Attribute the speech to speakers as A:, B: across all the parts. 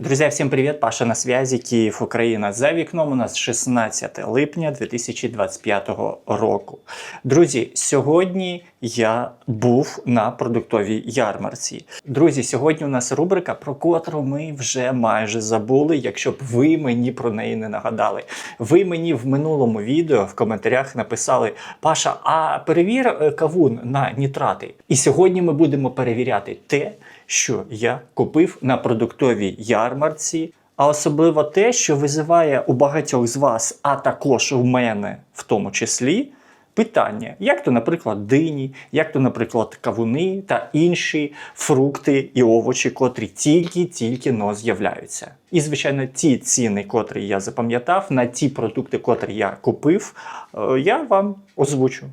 A: Друзья, всем привет! Паша на связи, Київ, Україна. За вікном у нас 16 липня 2025 року. Друзі, сьогодні я був на продуктовій ярмарці. Друзі, сьогодні у нас рубрика, про котру ми вже майже забули, якщо б ви мені про неї не нагадали. Ви мені в минулому відео в коментарях написали: Паша, а перевір е, кавун на нітрати. І сьогодні ми будемо перевіряти те, що я купив на продуктовій ярмарці, а особливо те, що визиває у багатьох з вас, а також у мене в тому числі. Питання, як то, наприклад, дині, як то, наприклад, кавуни та інші фрукти і овочі, котрі тільки-тільки но з'являються. І, звичайно, ті ціни, котрі я запам'ятав, на ті продукти, котрі я купив, е, я вам озвучу.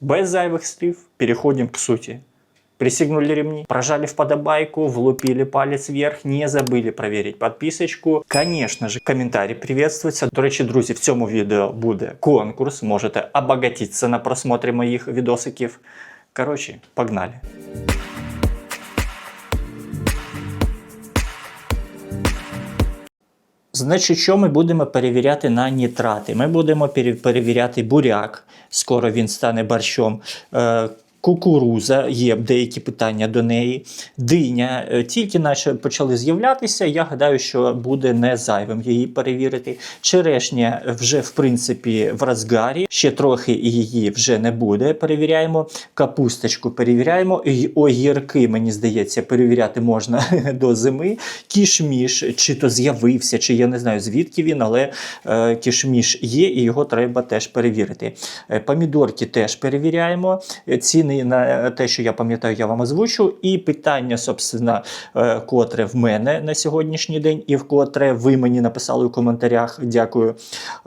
A: Без зайвих слів переходимо к суті. Пристегнули ремни, прожали вподобайку, влупили палец вверх, не забыли проверить подписочку. Конечно же, коментарі приветствуються. До речі, друзі, в цьому відео буде конкурс. Можете обогатитися на просмотрі моїх відосиків. Коротше, погнали. Значить, що ми будемо перевіряти на нітрати? Ми будемо пере- перевіряти буряк, скоро він стане борщом. Кукуруза, є деякі питання до неї. Диня е, тільки наче почали з'являтися. Я гадаю, що буде не зайвим її перевірити. Черешня вже в принципі в розгарі. Ще трохи її вже не буде. Перевіряємо. Капусточку перевіряємо. І огірки, мені здається, перевіряти можна до зими. Кішміш, чи то з'явився, чи я не знаю звідки він, але е, кішміш є, і його треба теж перевірити. Е, помідорки теж перевіряємо. Е, На те, що я пам'ятаю, я вам озвучу. І питання, собственно, е, котре в мене на сьогоднішній день, і в котре ви мені написали у коментарях. Дякую.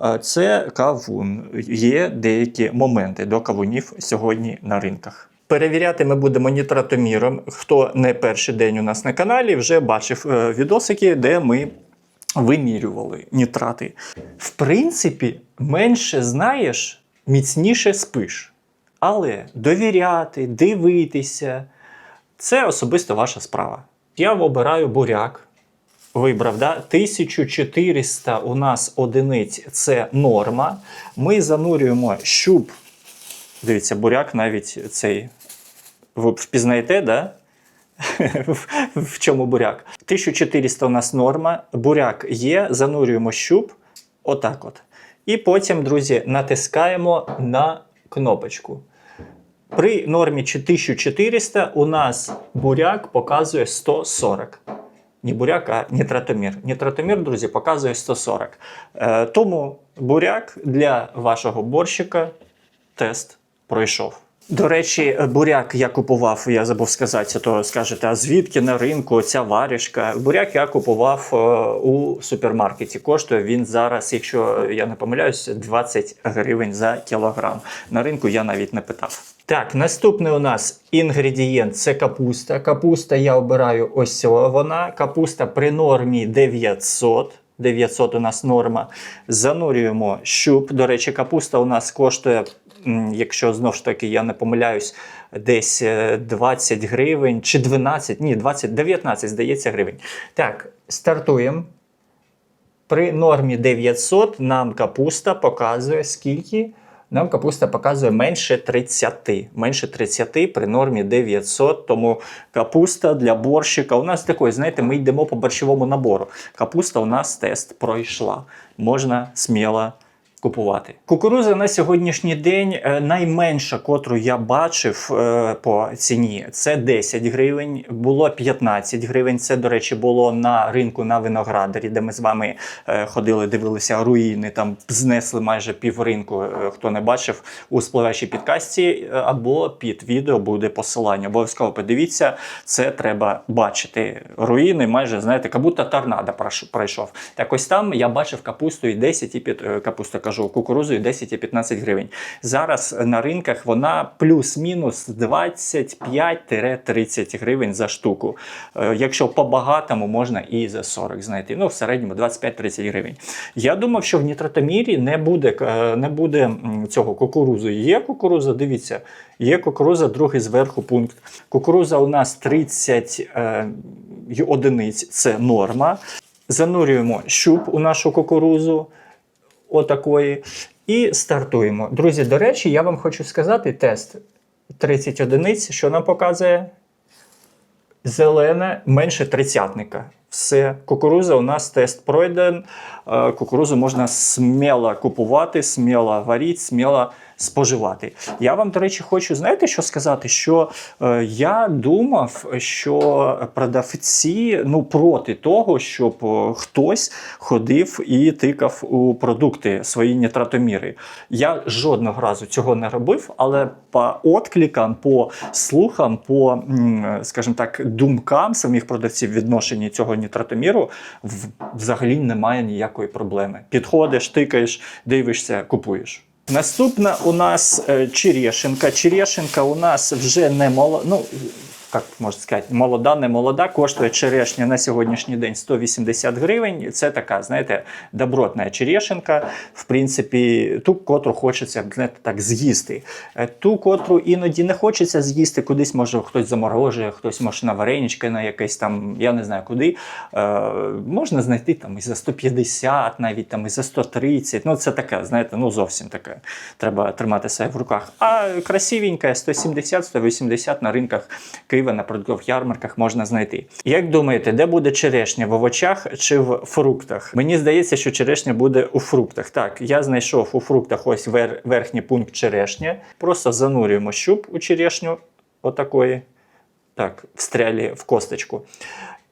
A: Е, Це кавун. Є деякі моменти до кавунів сьогодні на ринках. Перевіряти ми будемо нітратоміром. Хто не перший день у нас на каналі, вже бачив е, відосики, де ми вимірювали нітрати. В принципі, менше знаєш, міцніше спиш. Але довіряти, дивитися це особисто ваша справа. Я обираю буряк. Вибрав, да? 1400 у нас одиниць це норма. Ми занурюємо щуп. Дивіться, буряк навіть цей. Ви впізнаєте, да? в, чому буряк? 1400 у нас норма. Буряк є, занурюємо щуп. Отак от. І потім, друзі, натискаємо на кнопочку. При нормі 1400 у нас буряк показує 140. Не буряк, а нітратомір. Нітратомір, друзі, показує 140. Е, тому буряк для вашого борщика тест пройшов. До речі, буряк я купував, я забув сказати, то скажете, а звідки на ринку ця варішка? Буряк я купував е, у супермаркеті. Коштує він зараз, якщо я не помиляюсь, 20 гривень за кілограм. На ринку я навіть не питав. Так, наступний у нас інгредієнт це капуста. Капуста я обираю ось вона. Капуста при нормі 900. 900 у нас норма. Занурюємо щуп. До речі, капуста у нас коштує, якщо знову ж таки я не помиляюсь, десь е, 20 гривень чи 12, ні, 20, 19, здається, гривень. Так, стартуємо. При нормі 900 нам капуста показує скільки? Нам капуста показує менше 30. Менше 30 при нормі 900. Тому капуста для борщика. У нас такий, знаєте, ми йдемо по борщовому набору. Капуста у нас тест пройшла. Можна сміло купувати. Кукуруза на сьогоднішній день е, найменша, котру я бачив е, по ціні, це 10 гривень. Було 15 гривень. Це, до речі, було на ринку на виноградарі, де ми з вами е, ходили, дивилися руїни. Там знесли майже пів ринку. Хто не бачив у спливачій підкасті або під відео буде посилання. Обов'язково подивіться, це треба бачити. Руїни майже знаєте, як будто торнадо пройшов. Так ось там я бачив капусту і 10 і під капуста кажу, кукурузою 10 і 15 гривень. Зараз на ринках вона плюс-мінус 25-30 гривень за штуку. Е, Якщо по-багатому, можна і за 40 знайти. Ну, в середньому 25-30 гривень. Я думав, що в нітратомірі не буде, е, не буде цього кукурузу. Є кукуруза, дивіться, є кукуруза, другий зверху пункт. Кукуруза у нас 30 е, одиниць, це норма. Занурюємо щуп у нашу кукурузу отакої. І стартуємо. Друзі, до речі, я вам хочу сказати тест 30 одиниць, що нам показує зелене менше тридцятника. Все, кукуруза у нас тест пройден. Е, Кукурузу можна сміло купувати, сміло варити, сміло споживати. Я вам, до речі, хочу знаєте, що сказати? Що е, я думав, що продавці ну проти того, щоб е, хтось ходив і тикав у продукти свої нітратоміри. Я жодного разу цього не робив, але по откликам, по слухам, по, скажімо так, думкам самих продавців відношенні цього нітратоміру взагалі немає ніякої проблеми. Підходиш, тикаєш, дивишся, купуєш. Наступна у нас е, черешенка. Черешенка у нас вже не молода, ну, як можна сказати, молода, не молода, коштує черешня на сьогоднішній день 180 гривень. Це така, знаєте, добротна черешенка. В принципі, ту, котру хочеться знаєте, так з'їсти. Е, Ту, котру іноді не хочеться з'їсти, кудись може хтось заморожує, хтось може на варенички, на якесь там, я не знаю куди. Е, можна знайти там і за 150, навіть там і за 130. Ну, це таке, знаєте, ну зовсім таке. Треба тримати себе в руках. А красивенька 170-180 на ринках Києва на продуктових ярмарках можна знайти. Як думаєте, де буде черешня? В овочах чи в фруктах? Мені здається, що черешня буде у фруктах. Так, я знайшов у фруктах ось вер- верхній пункт черешня. Просто занурюємо щуп у черешню отакої. Так, встрялі в косточку.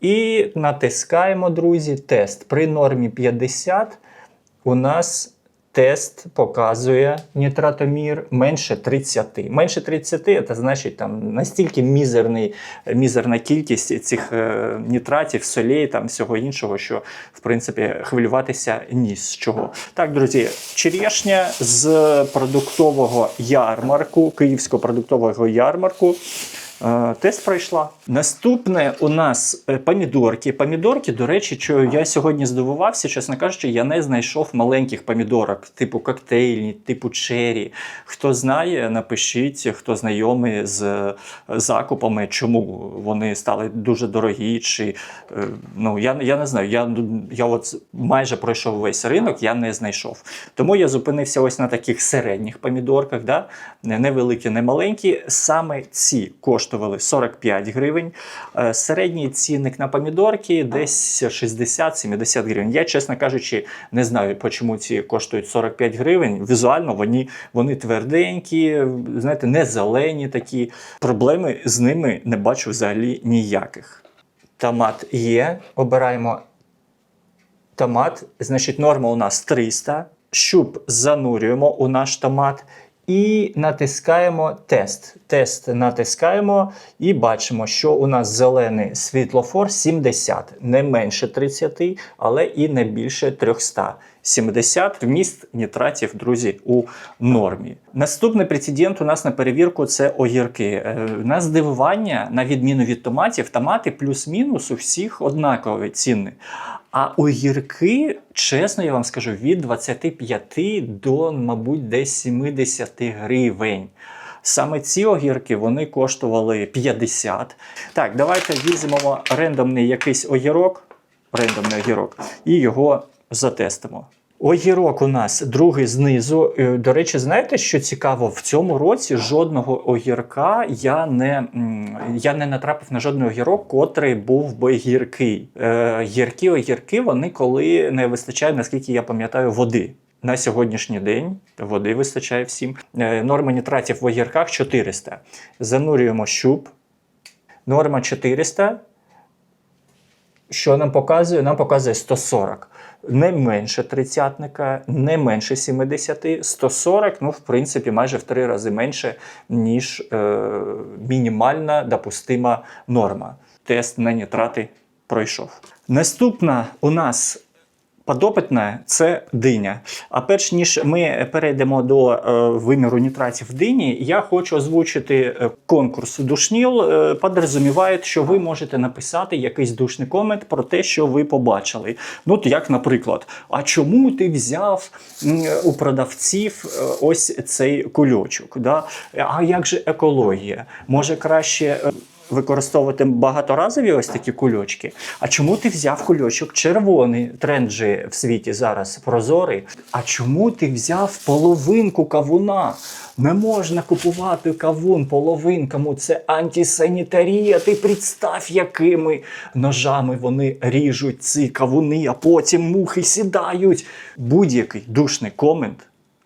A: І натискаємо, друзі, тест. При нормі 50 у нас тест показує нітратомір менше 30. Менше 30 це значить там настільки мізерний, мізерна кількість цих е, нітратів, солей, там всього іншого, що в принципі хвилюватися ні з чого. Так, друзі, черешня з продуктового ярмарку, київського продуктового ярмарку. Е, Тест пройшла. Наступне у нас е, помідорки. Помідорки, до речі, що я сьогодні здивувався, чесно кажучи, я не знайшов маленьких помідорок, типу коктейльні, типу чері. Хто знає, напишіть, хто знайомий з е, закупами, чому вони стали дуже дорогі. Чи ну я, я не знаю. Я, я от майже пройшов весь ринок, я не знайшов. Тому я зупинився ось на таких середніх помідорках, да? не невеликі, не маленькі. Саме ці коштували 45 гривень. Е, Середній цінник на помідорки десь 60-70 гривень. Я, чесно кажучи, не знаю, чому ці коштують 45 гривень. Візуально вони, вони тверденькі, знаєте, не зелені такі. Проблеми з ними не бачу взагалі ніяких. Томат є. Обираємо томат. Значить, норма у нас 300. Щуп занурюємо у наш томат. І натискаємо тест. Тест натискаємо і бачимо, що у нас зелений світлофор 70, не менше 30, але і не більше 300. 70 вміст нітратів, друзі, у нормі. Наступний прецедент у нас на перевірку це огірки. Е, На здивування, на відміну від томатів, томати плюс-мінус у всіх однакові ціни. А огірки, чесно, я вам скажу, від 25 до, мабуть, десь 70 гривень. Саме ці огірки вони коштували 50. Так, давайте візьмемо рендомний якийсь огірок, рендомний огірок, і його затестимо. Огірок у нас другий знизу. Е, До речі, знаєте, що цікаво? В цьому році жодного огірка я не, я не натрапив на жодний огірок, котрий був би гіркий. Е, гіркі огірки, вони коли не вистачає, наскільки я пам'ятаю, води. На сьогоднішній день води вистачає всім. Е, Норма нітратів в огірках 400. Занурюємо щуп. Норма 400. Що нам показує? Нам показує 140. Не менше тридцятника, не менше 70, 140, ну, в принципі, майже в три рази менше, ніж е, мінімальна допустима норма. Тест на нітрати пройшов. Наступна у нас Подопитна це диня. А перш ніж ми перейдемо до е, виміру нітратів в дині, я хочу озвучити е, конкурс душніл. Е, Подрозуміває, що ви можете написати якийсь душний комент про те, що ви побачили. Ну, як, наприклад, а чому ти взяв у продавців е, ось цей кульочок? Да? А як же екологія? Може краще. Використовувати багаторазові ось такі кульочки. А чому ти взяв кульочок червоний? Тренд же в світі зараз прозорий. А чому ти взяв половинку кавуна? Не можна купувати кавун половинками. Це антисанітарія. Ти представ, якими ножами вони ріжуть ці кавуни, а потім мухи сідають. Будь-який душний комент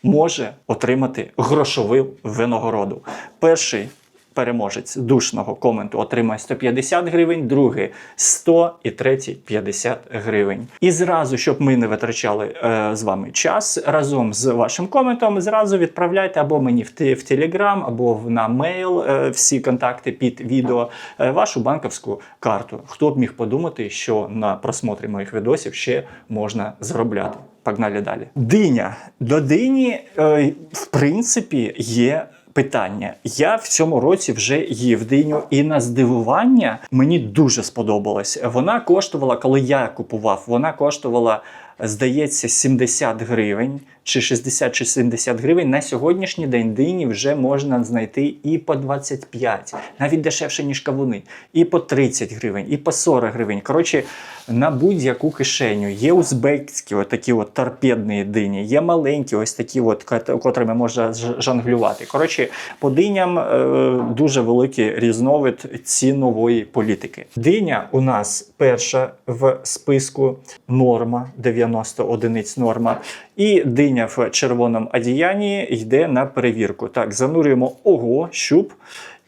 A: може отримати грошову винагороду. Перший переможець душного коменту отримає 150 гривень, другий 100 і третій 50 гривень. І зразу, щоб ми не витрачали е, з вами час, разом з вашим коментом зразу відправляйте або мені в, в Телеграм, або на мейл е, всі контакти під відео, е, вашу банківську карту. Хто б міг подумати, що на просмотрі моїх відосів ще можна заробляти. Погнали далі. Диня. До дині, е, в принципі, є питання. Я в цьому році вже їв диню, і на здивування мені дуже сподобалось. Вона коштувала, коли я купував, вона коштувала, здається, 70 гривень, чи 60 чи 70 гривень. На сьогоднішній день дині вже можна знайти і по 25, навіть дешевше, ніж кавуни, і по 30 гривень, і по 40 гривень. Коротше, на будь-яку кишеню. Є узбекські, отакі от торпедні дині, є маленькі, ось такі, от, котрими можна жонглювати. Коротше, по диням е, дуже великий різновид цінової політики. Диня у нас перша в списку норма, 90 одиниць норма. І диня в червоному одіянні йде на перевірку. Так, занурюємо ого, щуп.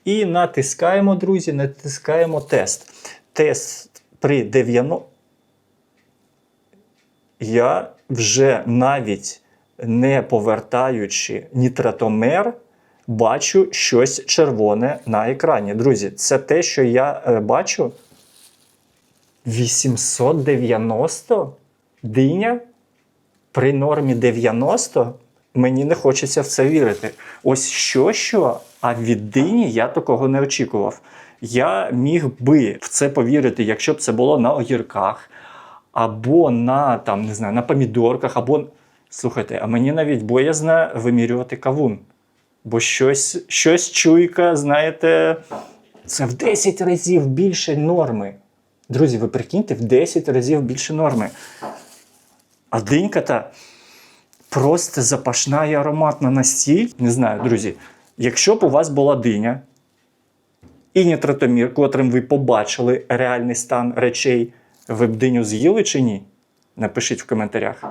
A: І натискаємо, друзі, натискаємо тест. Тест при 90. Я вже навіть не повертаючи нітратомер, бачу щось червоне на екрані. Друзі, це те, що я е, бачу. 890 диня при нормі 90. Мені не хочеться в це вірити. Ось що, що, а від дині я такого не очікував. Я міг би в це повірити, якщо б це було на огірках, або на там, не знаю, на помідорках, або. Слухайте, а мені навіть боязно вимірювати кавун. Бо щось, щось чуйка, знаєте, це в 10 разів більше норми. Друзі, ви прикиньте, в 10 разів більше норми. А динька та просто запашна і ароматна настільки. Не знаю, друзі, якщо б у вас була диня і нітратомір, котрим ви побачили реальний стан речей, ви б диню з'їли чи ні? Напишіть в коментарях.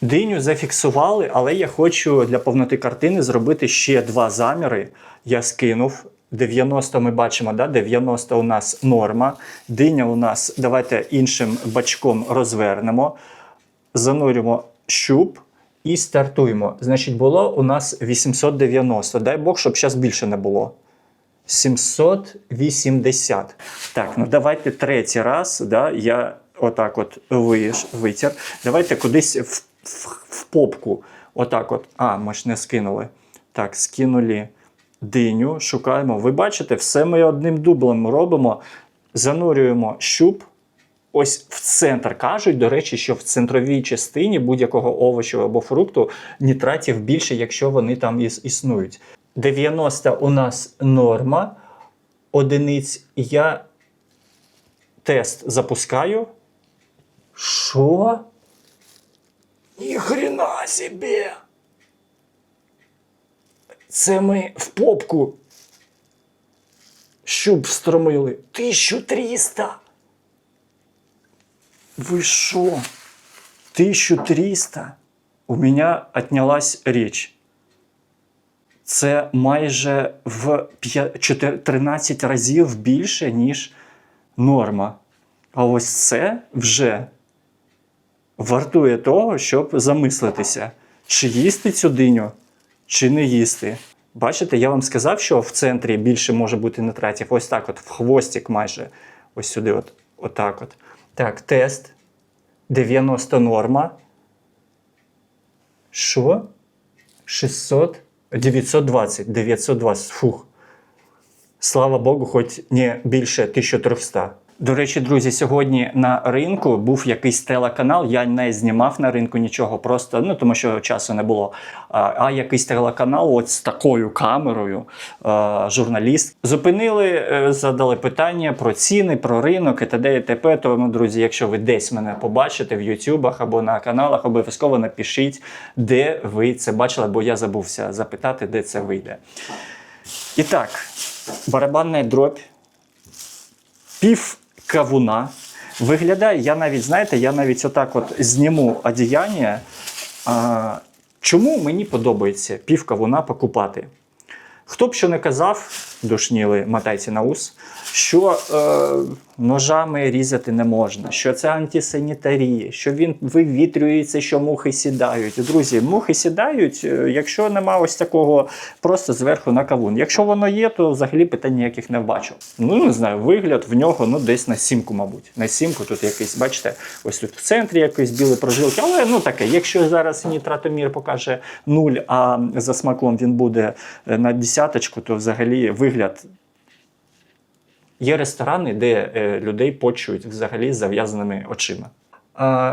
A: Диню зафіксували, але я хочу для повноти картини зробити ще два заміри. Я скинув. 90 ми бачимо, да? 90 у нас норма. Диня у нас, давайте іншим бачком розвернемо. Занурюємо щуп і стартуємо. Значить, було у нас 890. Дай Бог, щоб зараз більше не було. 780. Так, ну давайте третій раз. Да, я отак от виш, витяг. Давайте кудись в, в, в попку. Отак от. А, ми ж не скинули. Так, скинули диню, шукаємо. Ви бачите, все ми одним дублем робимо. Занурюємо щуп. Ось в центр кажуть, до речі, що в центровій частині будь-якого овочу або фрукту нітратів більше, якщо вони там існують. 90 у нас норма одиниць. Я тест запускаю. Що? Ніхрена собі! Це ми в попку. Щуп встромили. 1300. Вы шо? 1300? У меня отнялась річ. Це майже в 13 разів більше, ніж норма. А ось це вже вартує того, щоб замислитися, чи їсти цю диню, чи не їсти. Бачите, я вам сказав, що в центрі більше може бути нитратів. Ось так, от, в хвостик майже. Ось сюди, от, отак от. Так, тест. 90 норма. Що? 600? 920. 920. Фух. Слава Богу, хоч не більше 1300. До речі, друзі, сьогодні на ринку був якийсь телеканал. Я не знімав на ринку нічого, просто ну тому що часу не було. А, а якийсь телеканал, от з такою камерою, а, журналіст зупинили, е, задали питання про ціни, про ринок і т.д. і т.п. Тому, друзі, якщо ви десь мене побачите в Ютубах або на каналах, обов'язково напишіть, де ви це бачили, бо я забувся запитати, де це вийде. І так, барабанна дробь пів кавуна. Виглядає, я навіть, знаєте, я навіть отак от зніму одіяння. А, чому мені подобається пів кавуна покупати? Хто б що не казав, душніли матайці на ус, що е, ножами різати не можна, що це антисанітарія, що він вивітрюється, що мухи сідають. Друзі, мухи сідають, е, якщо нема ось такого просто зверху на кавун. Якщо воно є, то взагалі питань ніяких не бачу. Ну не знаю, вигляд в нього ну десь на сімку, мабуть. На сімку тут якийсь, бачите, ось тут в центрі якісь білі прожилки. Але ну таке, якщо зараз нітратомір покаже нуль, а за смаком він буде е, на десяточку, то взагалі вигляд. Є ресторани, де е, людей почують взагалі з зав'язаними очима.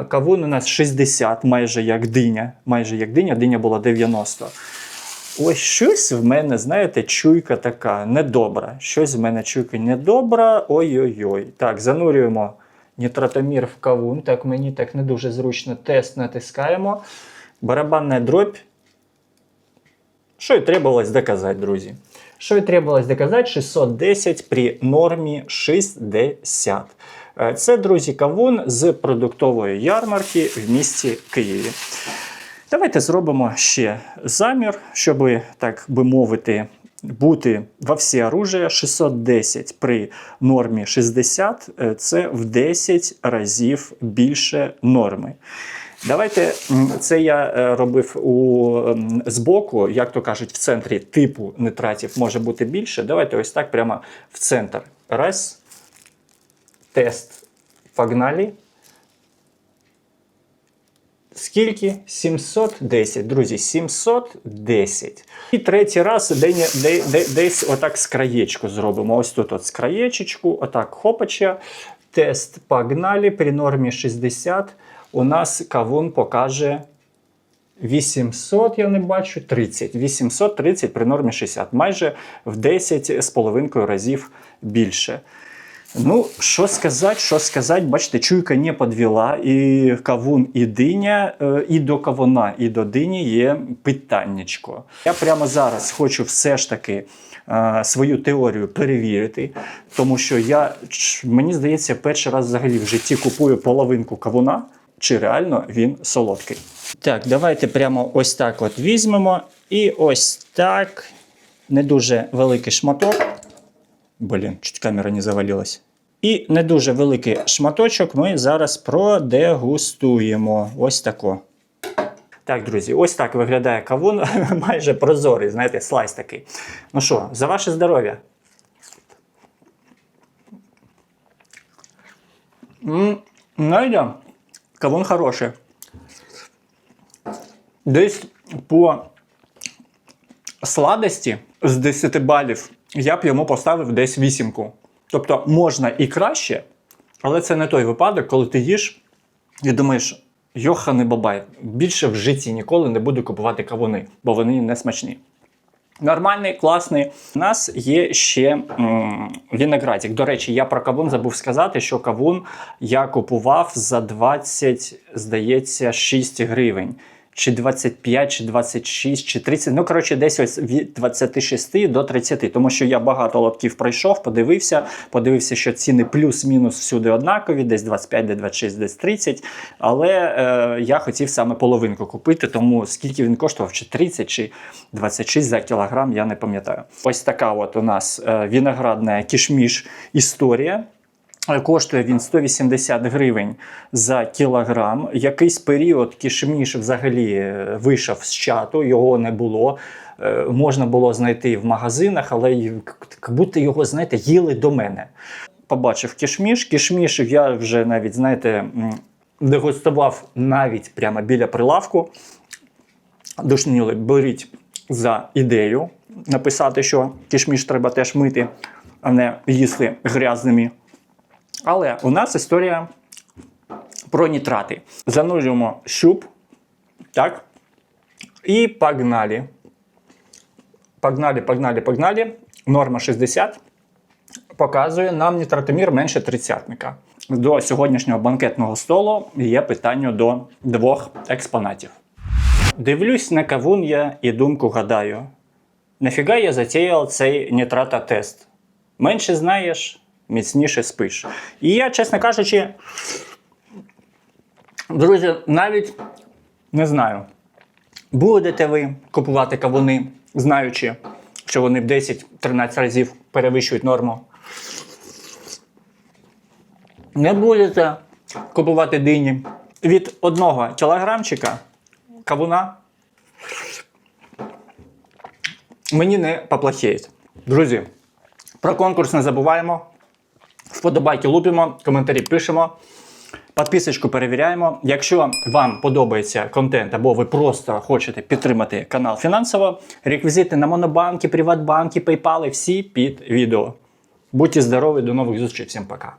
A: Кавун у нас 60, майже як диня. Майже як диня, диня була 90. Ось щось в мене, знаєте, чуйка така недобра. Щось в мене чуйка недобра. Ой-ой-ой. Так, занурюємо нітратомір в кавун. Так, мені так не дуже зручно. Тест натискаємо. Барабанна дробь. Що і требувалось доказати, друзі. Що і требувалось доказати, 610 при нормі 60. Е, Це, друзі, кавун з продуктової ярмарки в місті Києві. Давайте зробимо ще замір, щоб, так би мовити, бути во всі оружия 610 при нормі 60 е, це в 10 разів більше норми. Давайте це я е, робив у збоку, як то кажуть, в центрі типу нитратів може бути більше. Давайте ось так прямо в центр. Раз. Тест. Погнали. Скільки? 710. Друзі, 710. І третій раз де, де, де, десь отак з краєчку зробимо. Ось тут от з отак хопача. Тест погнали. При нормі 60 у нас кавун покаже 800, я не бачу, 30. 830 при нормі 60. Майже в 10 з половинкою разів більше. Ну, що сказати, що сказати, бачите, чуйка не підвела, і кавун, і диня, е, і до кавуна, і до дині є питаннячко. Я прямо зараз хочу все ж таки е, свою теорію перевірити, тому що я, мені здається, перший раз взагалі в житті купую половинку кавуна, чи реально він солодкий. Так, давайте прямо ось так от візьмемо, і ось так, не дуже великий шматок. Блін, чуть камера не завалилась. І не дуже великий шматочок ми зараз продегустуємо. Ось тако. Так, друзі, ось так виглядає кавун, майже прозорий, знаєте, слайс такий. Ну що, за ваше здоров'я. М, Найдя, кавун хороший. Десь по сладості з 10 балів я б йому поставив десь вісімку. Тобто можна і краще, але це не той випадок, коли ти їш і думаєш, йоханий бабай, більше в житті ніколи не буду купувати кавуни, бо вони не смачні. Нормальний, класний. У нас є ще м, виноградик. До речі, я про кавун забув сказати, що кавун я купував за 20, здається, 6 гривень. Чи 25, чи 26, чи 30. Ну, коротше, десь ось від 26 до 30. Тому що я багато лотків пройшов, подивився, подивився, що ціни плюс-мінус всюди однакові, десь 25, десь 26, десь 30. Але е, я хотів саме половинку купити, тому скільки він коштував, чи 30, чи 26 за кілограм, я не пам'ятаю. Ось така от у нас е, виноградна кішміш історія. Е, Коштує він 180 гривень за кілограм. Якийсь період кішміш взагалі е, вийшов з чату, його не було. Е, Можна було знайти в магазинах, але як будто його, знаєте, їли до мене. Побачив кішміш. Кішміш я вже навіть, знаєте, дегустував навіть прямо біля прилавку. душніли, беріть за ідею написати, що кишміш треба теж мити, а не їсти грязними. Але у нас історія про нітрати. Занурюємо щуп, так? І погнали. Погнали, погнали, погнали. Норма 60 показує нам нітратомір менше тридцятника. До сьогоднішнього банкетного столу є питання до двох експонатів. Дивлюсь на кавун я і думку гадаю. Нафіга я затіяв цей нітратотест? Менше знаєш, міцніше спиш. І я, чесно кажучи, друзі, навіть не знаю, будете ви купувати кавуни, знаючи, що вони в 10-13 разів перевищують норму. Не будете купувати дині від одного кілограмчика кавуна. Мені не поплохіють. Друзі, про конкурс не забуваємо. Вподобайки лупимо, коментарі пишемо. Підписочку перевіряємо. Якщо вам подобається контент або ви просто хочете підтримати канал фінансово, реквізити на Монобанки, Приватбанки, PayPal всі під відео. Будьте здорові, до нових зустрічей, всім пока.